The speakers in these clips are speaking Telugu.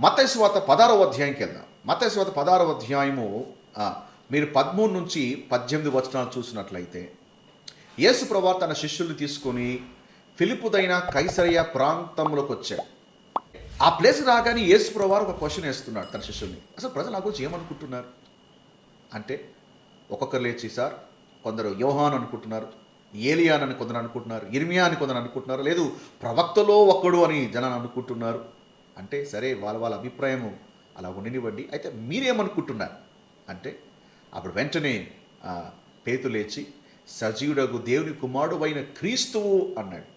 మతస్వాత పదారవ అధ్యాయంకి వెళ్దాం. మతస్వాత పదారవ అధ్యాయము మీరు పదమూడు నుంచి పద్దెనిమిది వచనాలు చూసినట్లయితే యేసు ప్రభా తన శిష్యుల్ని తీసుకొని ఫిలిపుదైన కైసరయ ప్రాంతంలోకి వచ్చాడు. ఆ ప్లేస్ రాగానే యేసు ప్రభా ఒక క్వశ్చన్ వేస్తున్నాడు తన శిష్యుల్ని. అసలు ప్రజలు నా గురించి ఏమనుకుంటున్నారు? అంటే ఒక్కొక్కరు లేచి సార్ కొందరు యోహాన్ అనుకుంటున్నారు ఏలియాన్ అని కొందరు అనుకుంటున్నారు ఇర్మియా అని కొందరు అనుకుంటున్నారు లేదు ప్రవక్తలో ఒక్కడు అని జనాన్ని అనుకుంటున్నారు. అంటే సరే వాళ్ళ వాళ్ళ అభిప్రాయము అలా ఉండనివ్వండి. అయితే మీరేమనుకుంటున్నారు? అంటే అప్పుడు వెంటనే పేతు లేచి సజీవుడకు దేవుని కుమారుడు అయిన క్రీస్తువు అన్నాడు.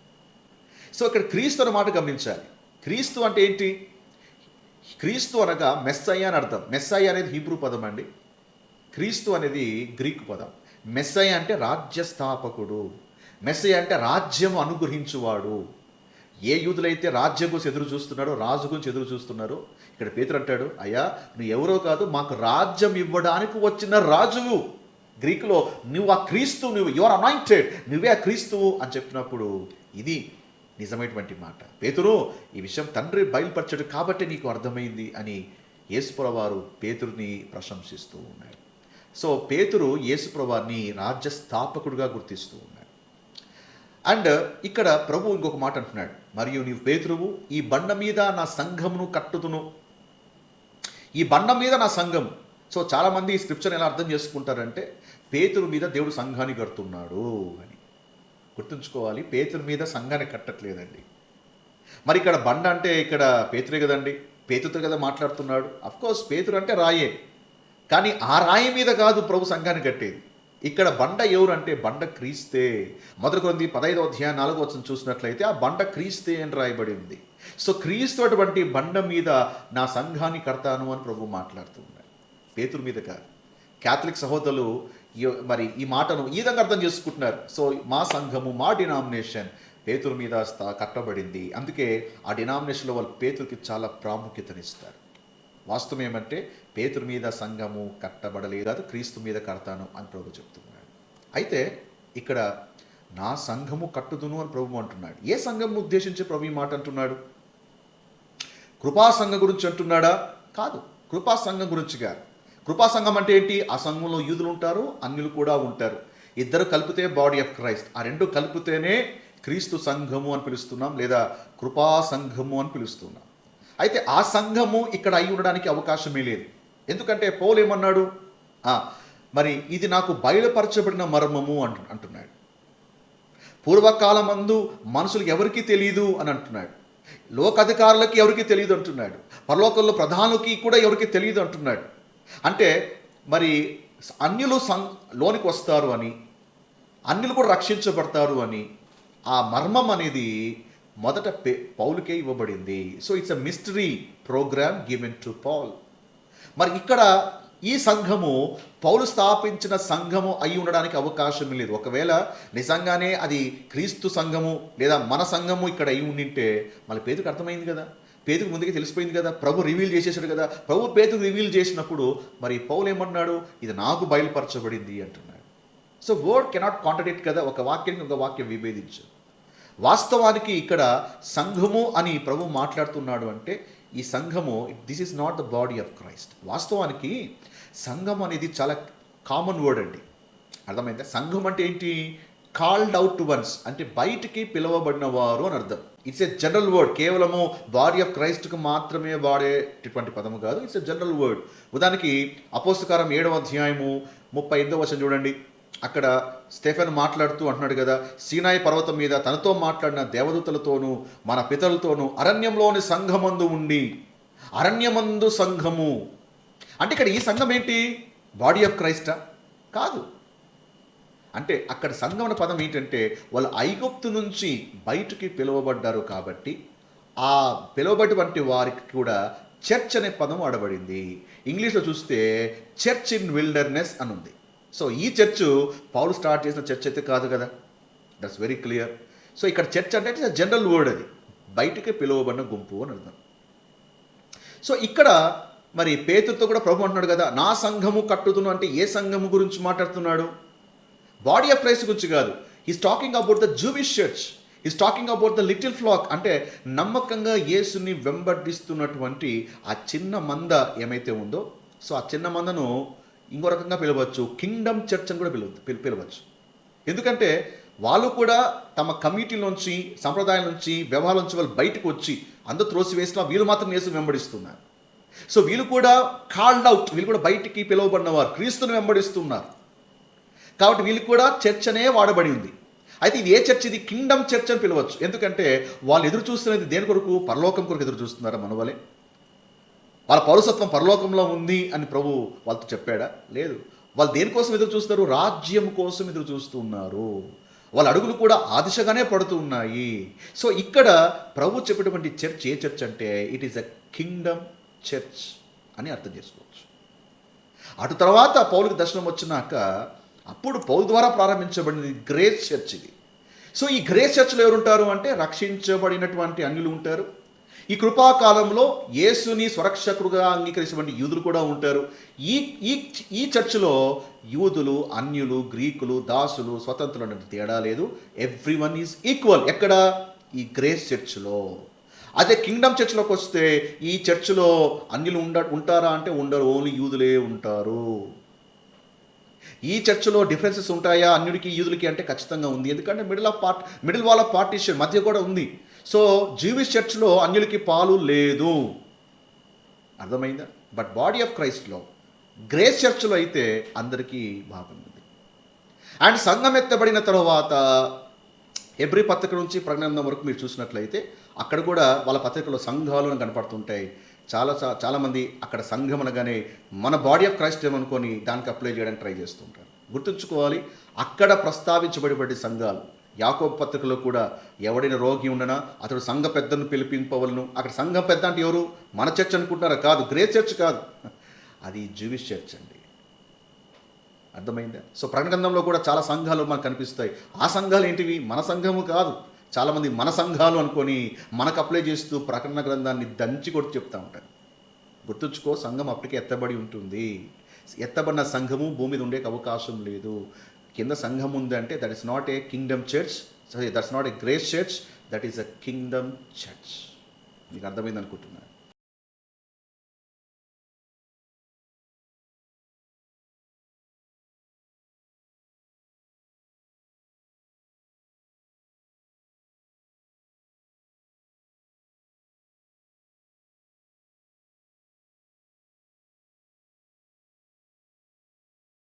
సో ఇక్కడ క్రీస్తు అన్న మాట గమనించాలి. క్రీస్తు అంటే ఏంటి? క్రీస్తు అనగా మెస్సయ్య అని అర్థం. మెస్సయ్య అనేది హీబ్రూ పదం అండి. క్రీస్తు అనేది గ్రీకు పదం. మెస్సయ్య అంటే రాజ్య స్థాపకుడు మెస్సయ్య అంటే రాజ్యం అనుగ్రహించువాడు. ఏ యూదులైతే రాజ్యం గురించి ఎదురు చూస్తున్నారో రాజు గురించి ఎదురు చూస్తున్నారో ఇక్కడ పేతురు అంటాడు అయ్యా నువ్వు ఎవరో కాదు మాకు రాజ్యం ఇవ్వడానికి వచ్చిన రాజువు. గ్రీకులో నువ్వు ఆ క్రీస్తు నువ్వు యువర్ అనాయింటెడ్ నువ్వే ఆ క్రీస్తువు అని చెప్పినప్పుడు ఇది నిజమైనటువంటి మాట. పేతురు ఈ విషయం తండ్రి బయలుపరచడు కాబట్టి నీకు అర్థమైంది అని యేసుప్రవారు పేతురుని ప్రశంసిస్తూ ఉన్నాడు సో పేతురు యేసుప్రవారిని రాజ్య స్థాపకుడిగా గుర్తిస్తూ ఉన్నాడు అండ్ uh, ఇక్కడ ప్రభు ఇంకొక మాట అంటున్నాడు. మరియు నీవు పేతురువు ఈ బండ మీద నా సంఘమును కట్టుతును ఈ బండ మీద నా సంఘం. సో చాలామంది ఈ స్క్రిప్చర్ ఎలా అర్థం చేసుకుంటారంటే పేతురు మీద దేవుడు సంఘాన్ని కడుతున్నాడు అని. గుర్తుంచుకోవాలి పేతురు మీద సంఘాన్ని కట్టట్లేదండి. మరి ఇక్కడ బండ అంటే ఇక్కడ పేతురే కదండి? పేతుతో కదా మాట్లాడుతున్నాడు. అఫ్కోర్స్ పేతురు అంటే రాయే. కానీ ఆ రాయి మీద కాదు ప్రభు సంఘాన్ని కట్టేది. ఇక్కడ బండ ఎవరు అంటే బండ క్రీస్తే. మొదటి కొంది పదహైదో అధ్యాయం నాలుగో వచ్చిన చూసినట్లయితే ఆ బండ క్రీస్తే అని రాయబడి ఉంది. సో క్రీస్తు అటువంటి బండ మీద నా సంఘాన్ని కడతాను అని ప్రభు మాట్లాడుతూ ఉన్నాడు. పేతురు మీద కాదు. క్యాథలిక్ సహోదరులు ఈ- మరి ఈ మాటను ఈ విధంగా అర్థం చేసుకుంటున్నారు. సో మా సంఘము మా డినామినేషన్ పేతురు మీద కట్టబడింది. అందుకే ఆ డినామినేషన్లో వాళ్ళు పేతురికి చాలా ప్రాముఖ్యతనిస్తారు. వాస్తవం ఏమంటే పేతురు మీద సంఘము కట్టబడలేదు కాదు క్రీస్తు మీద కడతాను అని ప్రభు చెప్తున్నాడు. అయితే ఇక్కడ నా సంఘము కట్టుదును అని ప్రభు అంటున్నాడు. ఏ సంఘం ఉద్దేశించి ప్రభు ఈ మాట అంటున్నాడు? కృపా సంఘం గురించి అంటున్నాడా? కాదు. కృపా సంఘం గురించి కాదు. కృపా సంఘం అంటే ఏంటి? ఆ సంఘంలో యూదులు ఉంటారు అన్యులు కూడా ఉంటారు. ఇద్దరు కలిపితే బాడీ ఆఫ్ క్రైస్ట్. ఆ రెండు కలిపితేనే క్రీస్తు సంఘము అని పిలుస్తున్నాం లేదా కృపా సంఘము అని పిలుస్తున్నాం. అయితే ఆ సంఘము ఇక్కడ అయి ఉండడానికి అవకాశమే లేదు. ఎందుకంటే పౌలు ఏమన్నాడు? మరి ఇది నాకు బయలుపరచబడిన మర్మము అంటు అంటున్నాడు. పూర్వకాలమందు మనుషులు ఎవరికీ తెలియదు అని అంటున్నాడు. లోకాధికారులకి ఎవరికి తెలియదు అంటున్నాడు. పరలోకంలో ప్రధానులకి కూడా ఎవరికి తెలియదు అంటున్నాడు. అంటే మరి అన్యులు సం లోనికి వస్తారు అని అన్యులు కూడా రక్షించబడతారు అని ఆ మర్మం అనేది మొదట పే పౌలుకే ఇవ్వబడింది. So it's a mystery programme given to Paul మరి ఇక్కడ ఈ సంఘము పౌలు స్థాపించిన సంఘము అయి ఉండడానికి అవకాశం లేదు. ఒకవేళ నిజంగానే అది క్రీస్తు సంఘము లేదా మన సంఘము ఇక్కడ అయి ఉండింటే మళ్ళీ పేదకు అర్థమైంది కదా. పేదకు ముందుకే తెలిసిపోయింది కదా. ప్రభు రివీల్ చేసేసాడు కదా. ప్రభు పేదకు రివీల్ చేసినప్పుడు మరి పౌలు ఏమన్నాడు ఇది నాకు బయలుపరచబడింది అంటున్నాడు. సో వర్డ్ కెనాట్ కాంట్రడిక్ట్ కదా ఒక వాక్యానికి ఒక వాక్యం విభేదించు వాస్తవానికి ఇక్కడ సంఘము అని ప్రభు మాట్లాడుతున్నాడు అంటే ఈ సంఘము this is not the body of Christ వాస్తవానికి సంఘం అనేది చాలా కామన్ వర్డ్ అండి. అర్థమైందా? సంఘం అంటే ఏంటి? కాల్డ్ అవుట్ వన్స్ అంటే బయటికి పిలువబడిన వారు అని అర్థం. ఇట్స్ ఏ జనరల్ వర్డ్ కేవలము బాడీ ఆఫ్ క్రైస్ట్కి మాత్రమే వాడేటటువంటి పదము కాదు. ఇట్స్ ఎ జనరల్ వర్డ్ ఉదాహరణకి అపోస్తకారం ఏడవ అధ్యాయము ముప్పై ఎనిమిదవ వచనం చూడండి. అక్కడ స్టెఫెన్ మాట్లాడుతూ అంటున్నాడు కదా సీనాయి పర్వతం మీద తనతో మాట్లాడిన దేవదూతలతోనూ మన పితలతోనూ అరణ్యంలోని సంఘమందు ఉండి అరణ్యమందు సంఘము. అంటే ఇక్కడ ఈ సంఘం ఏంటి? బాడీ ఆఫ్ క్రైస్టా కాదు. అంటే అక్కడ సంఘం అనే పదం ఏంటంటే వాళ్ళు ఐగుప్తు నుంచి బయటికి పిలువబడ్డారు కాబట్టి ఆ పిలువబడినటువంటి వారికి కూడా చర్చ్ అనే పదం వాడబడింది. ఇంగ్లీష్లో చూస్తే చర్చ్ ఇన్ విల్డర్నెస్ అని ఉంది సో ఈ చర్చ్ పౌలు స్టార్ట్ చేసిన చర్చ్ అయితే కాదు కదా. దట్స్ వెరీ క్లియర్ సో ఇక్కడ చర్చ్ అంటే ఇట్స్ జనరల్ వర్డ్ అది. బయటికి పిలువబడిన గుంపు అని అర్థం. సో ఇక్కడ మరి పేతులతో కూడా ప్రభు అంటున్నాడు కదా నా సంఘము కట్టుతును అంటే ఏ సంఘము గురించి మాట్లాడుతున్నాడు? బాడీ ఆఫ్ క్రైస్ట్ గురించి కాదు. Is talking about the Jewish church is talking about the little flock అంటే నమ్మకంగా యేసుని వెంబడిస్తున్నటువంటి ఆ చిన్న మంద ఏమైతే ఉందో సో ఆ చిన్న మందను ఇంకో రకంగా పిలవచ్చు. కింగ్డమ్ చర్చ్ అని కూడా పిలవ పిలవచ్చు. ఎందుకంటే వాళ్ళు కూడా తమ కమిటీ నుంచి సంప్రదాయం నుంచి వ్యవహారం నుంచి వాళ్ళు బయటకు వచ్చి అందరూ త్రోసి వేసిన వీళ్ళు మాత్రం యేసు వెంబడిస్తున్నారు. సో వీళ్ళు కూడా కాల్డ్ అవుట్ వీళ్ళు కూడా బయటికి పిలువబడినవారు. క్రీస్తుని వెంబడిస్తున్నారు. కాబట్టి వీళ్ళు కూడా చర్చ్ అనే వాడబడి ఉంది. అయితే ఇది ఏ చర్చ్? ఇది కింగ్డమ్ చర్చ్ అని పిలవచ్చు. ఎందుకంటే వాళ్ళు ఎదురు చూస్తున్నది దేని కొరకు? పరలోకం కొరకు ఎదురు చూస్తున్నారా మనవలే వాళ్ళ పౌరసత్వం పరలోకంలో ఉంది అని ప్రభు వాళ్ళతో చెప్పాడా? లేదు. వాళ్ళు దేనికోసం ఎదురు చూస్తారు రాజ్యం కోసం ఎదురు చూస్తున్నారు. వాళ్ళ అడుగులు కూడా ఆ దిశగానే పడుతూ ఉన్నాయి. సో ఇక్కడ ప్రభు చెప్పేటువంటి చర్చ్ ఏ చర్చ్ అంటే it is a kingdom church అని అర్థం చేసుకోవచ్చు. అటు తర్వాత పౌలుకి దర్శనం వచ్చినాక అప్పుడు పౌరు ద్వారా ప్రారంభించబడినది గ్రేస్ చర్చ్ ఇది. సో ఈ గ్రేస్ చర్చ్లో ఎవరుంటారు అంటే రక్షించబడినటువంటి అన్యులు ఉంటారు. ఈ కృపాకాలంలో యేసుని స్వరక్షకుడుగా అంగీకరించినటువంటి యూదులు కూడా ఉంటారు. ఈ ఈ ఈ చర్చిలో యూదులు అన్యులు గ్రీకులు దాసులు స్వతంత్రులు అనే తేడా లేదు. ఎవ్రీ వన్ ఈజ్ ఈక్వల్ ఎక్కడ? ఈ గ్రేస్ చర్చ్లో. అదే కింగ్డమ్ చర్చ్లోకి వస్తే ఈ చర్చ్లో అన్యులు ఉండ ఉంటారా అంటే ఉండరు. ఓన్లీ యూదులే ఉంటారు. ఈ చర్చిలో డిఫరెన్సెస్ ఉంటాయా? అన్యుడికి యూదులకి అంటే ఖచ్చితంగా ఉంది. ఎందుకంటే middle of part middle wall of partition మధ్య కూడా ఉంది. సో జీవిష్ చర్చ్లో అన్యులకి పాలు లేదు. అర్థమైందా? బట్ బాడీ ఆఫ్ క్రైస్ట్లో గ్రేస్ చర్చ్లో అయితే అందరికీ బాగుంది అండ్ సంఘం ఎత్తబడిన తర్వాత ఎబ్రి పత్రిక నుంచి ప్రజ్ఞానం వరకు మీరు చూసినట్లయితే అక్కడ కూడా వాళ్ళ పత్రికలో సంఘాలు కనపడుతుంటాయి. చాలా చాలామంది అక్కడ సంఘం అనగానే మన బాడీ ఆఫ్ క్రైస్ట్ ఏమనుకొని దానికి అప్లై చేయడానికి ట్రై చేస్తుంటారు గుర్తుంచుకోవాలి అక్కడ ప్రస్తావించబడిబడి సంఘాలు యాకోబ పత్రికలో కూడా ఎవడైనా రోగి ఉండనా అతడు సంఘ పెద్దను పిలిపింపవలను అక్కడ సంఘం పెద్ద అంటే ఎవరు? మన చర్చ్ అనుకుంటున్నారా? కాదు గ్రే చర్చ్ కాదు. అది జూవిష్ చర్చ్ అండి. అర్థమైందా? సో ప్రకటన కూడా చాలా సంఘాలు మనకు కనిపిస్తాయి. ఆ సంఘాలు ఏంటివి? మన సంఘము కాదు. చాలామంది మన సంఘాలు అనుకొని మనకు అప్లై చేస్తూ ప్రకటన గ్రంథాన్ని దంచి కొట్టి చెప్తూ ఉంటారు. గుర్తుంచుకో సంఘం అప్పటికే ఎత్తబడి ఉంటుంది. ఎత్తబడిన సంఘము భూమి మీద ఉండే అవకాశం లేదు. కింద సంఘం ఉందంటే that is not a kingdom church that's not a grace church that is a kingdom church మీకు అర్థమైంది అనుకుంటున్నాను